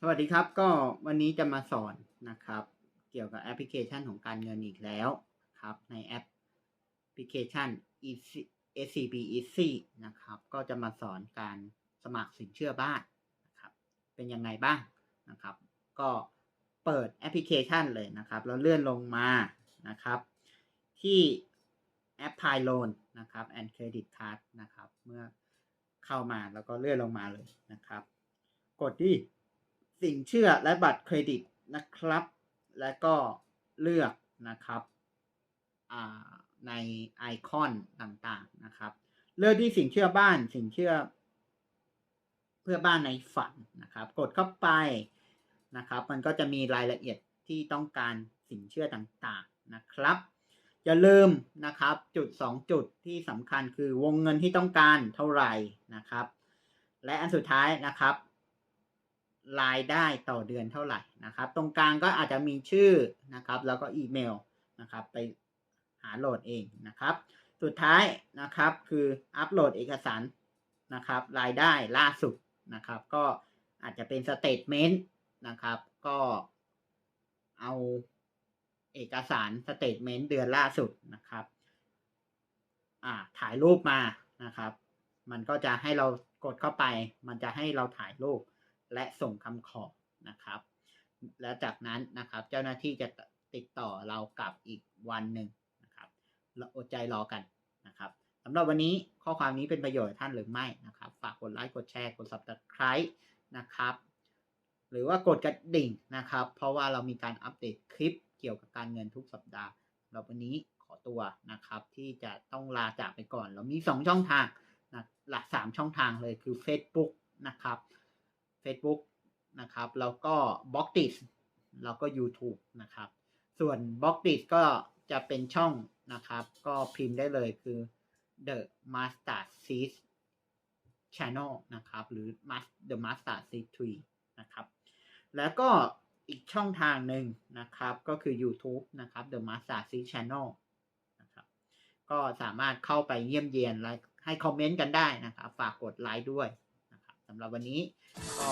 สวัสดีครับก็วันนี้จะมาสอนนะครับ เกี่ยวกับแอปพลิเคชันของการเงินอีกแล้วครับ ในแอปพลิเคชัน SCB Easy นะครับ ก็จะมาสอนการสมัครสินเชื่อบ้านนะครับ เป็นยังไงบ้างนะครับ ก็เปิดแอปพลิเคชันเลยนะครับ แล้วเลื่อนลงมานะครับ ที่แอป Pi Loan นะครับ and Credit Card นะครับ เมื่อเข้ามาแล้วก็เลื่อนลงมาเลยนะครับ กดที่ สินเชื่อและบัตรเครดิตนะครับ และก็เลือกนะครับในไอคอนต่างๆนะครับ เลือกที่สินเชื่อบ้านสินเชื่อ เพื่อบ้านในฝันนะครับ กดเข้าไปนะครับ มันก็จะมีรายละเอียดที่ต้องการสินเชื่อต่างๆนะครับอย่าลืมนะครับจุด 2 จุดที่สำคัญคือวงเงินที่ต้องการเท่าไหร่นะครับ และอันสุดท้ายนะครับ รายได้ต่อเดือนเท่าไหร่นะครับ ตรงกลางก็อาจจะมีชื่อนะครับ แล้วก็อีเมลนะครับ ไปหาโหลดเองนะครับ สุดท้ายนะครับคืออัปโหลดเอกสารนะครับ รายได้ล่าสุดนะครับ ก็อาจจะเป็นสเตทเมนต์นะครับ ก็เอาเอกสารสเตทเมนต์เดือนล่าสุดนะครับ อ่า ถ่ายรูปมานะครับ มันก็จะให้เรากดเข้าไป มันจะให้เราถ่ายรูป และส่งคำขอนะครับ แล้วจากนั้นนะครับเจ้าหน้าที่จะติดต่อเรากลับอีกวันหนึ่งนะครับรอดใจรอกันนะครับสำหรับวันนี้ข้อความนี้เป็นประโยชน์ท่านหรือไม่นะครับ ฝากกดไลค์กดแชร์กด subscribe นะครับ หรือว่ากดกระดิ่งนะครับ เพราะว่าเรามีการอัปเดตคลิปเกี่ยวกับการเงินทุกสัปดาห์สำหรับวันนี้ขอตัวนะครับ ที่จะต้องลาจากไปก่อน เรามี 2 ช่องทางนะหลัก3ช่องทางเลยคือ Facebook นะครับ Facebook นะครับแล้วก็ b o g d i s แล้วก็ YouTube นะครับ ส่วน b o g d i s ก็จะเป็นช่องนะครับ ก็พิมพ์ได้เลยคือ The Master Seed Channel นะครับ หรือ The Master Seed Tree นะครับ แล้วก็อีกช่องทางหนึ่งนะครับ ก็คือ YouTube นะครับ The Master Seed Channel นะครับ ก็สามารถเข้าไปเยี่ยมเยียนและให้คอมเมนต์กันได้นะครับ ฝากกดไลค์ด้วย สำหรับวันนี้ก็